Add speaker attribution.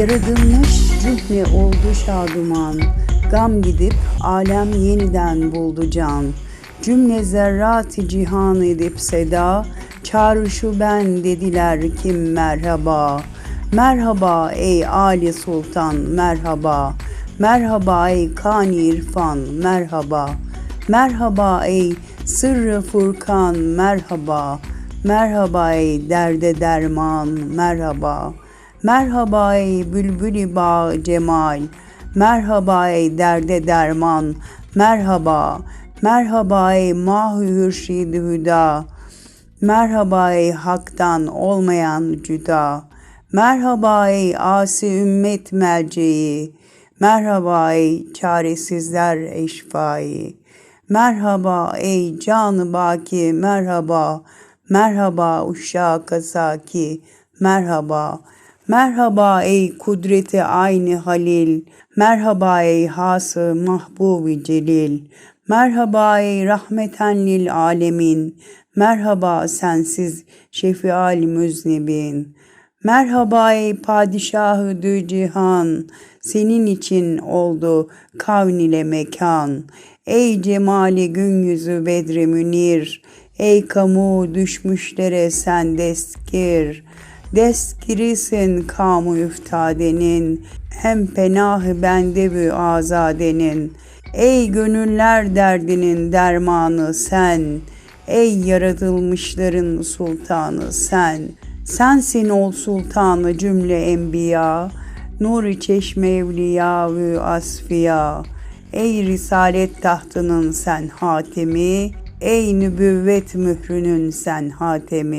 Speaker 1: Yaratılmış cühne oldu şaduman, Gam gidip alem yeniden buldu can. Cümle zerrat cihan edip seda, Çağrışu ben dediler kim merhaba. Merhaba ey Ali Sultan merhaba. Merhaba ey Kani İrfan merhaba. Merhaba ey Sırrı Furkan merhaba. Merhaba ey derde derman merhaba. Merhaba ey bülbülü bağ cemal. Merhaba ey derde derman. Merhaba. Merhaba ey mahü hürşid hüda. Merhaba ey haktan olmayan cüda. Merhaba ey asi ümmet merceği. Merhaba ey çaresizler eşfai. Merhaba ey canı baki merhaba. Merhaba kazaki merhaba. Merhaba ey kudreti aynı halil. Merhaba ey hası mahbubi celil. Merhaba ey rahmeten lil alemin. Merhaba sensiz şefial müznibin. Merhaba ey padişahı dü cihan. Senin için oldu kavn ile mekan. Ey cemali gün yüzü bedri münir. Ey kamu düşmüşlere sen deskir. Deskirisin kamu üftadenin. Hem penahı bende bu azadenin. Ey gönüller derdinin dermanı sen. Ey yaratılmışların sultanı sen. Sensin ol sultanı cümle enbiya. Nur-i çeşme evliya ve asfiya. Ey risalet tahtının sen hatemi. Ey nübüvvet mührünün sen hatemi.